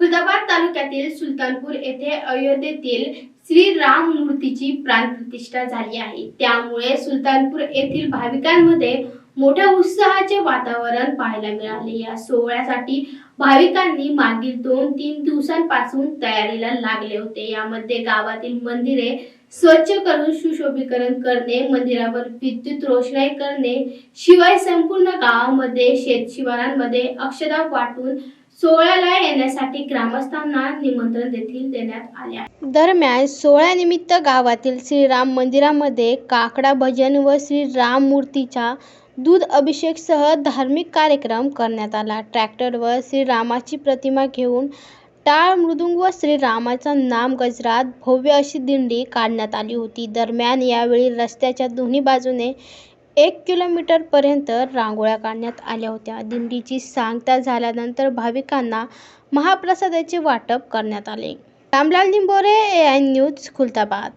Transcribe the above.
खुलताबाद तालुक्यातील सुलतानपूर येथे अयोध्येतील श्री राम मूर्तीची प्राण प्रतिष्ठा झाली आहे. त्यामुळे सुलतानपूर येथील भाविकांमध्ये मोठ्या उत्साहाचे वातावरण पाहायला मिळाले. या सोहळ्यासाठी भाविकांनी मागील दोन तीन दिवसांपासून तयारीला लागले होते. यामध्ये गावातील मंदिरे स्वच्छ करून सुशोभीकरण करणे मंदिरावर विद्युत रोषणाई करणे शिवाय संपूर्ण गावामध्ये शेतशिवारांमध्ये अक्षदा वाटून सोहळ्याला येण्यासाठी ग्रामस्थांना निमंत्रण देखील देण्यात आले आहे. दरम्यान सोहळ्यानिमित्त गावातील श्रीराम मंदिरामध्ये काकडा भजन व श्रीराम मूर्तीच्या दूध अभिषेकसह धार्मिक कार्यक्रम करण्यात आला. ट्रॅक्टरवर श्रीरामाची प्रतिमा घेऊन टाळ मृदुंग व श्रीरामाचा नाम गजरात भव्य अशी दिंडी काढण्यात आली होती. दरम्यान यावेळी रस्त्याच्या दोन्ही बाजूने एक किलोमीटरपर्यंत रांगोळ्या काढण्यात आल्या होत्या. दिंडीची सांगता झाल्यानंतर भाविकांना महाप्रसादाचे वाटप करण्यात आले. Ramlal Nimbore A I news Khultabad.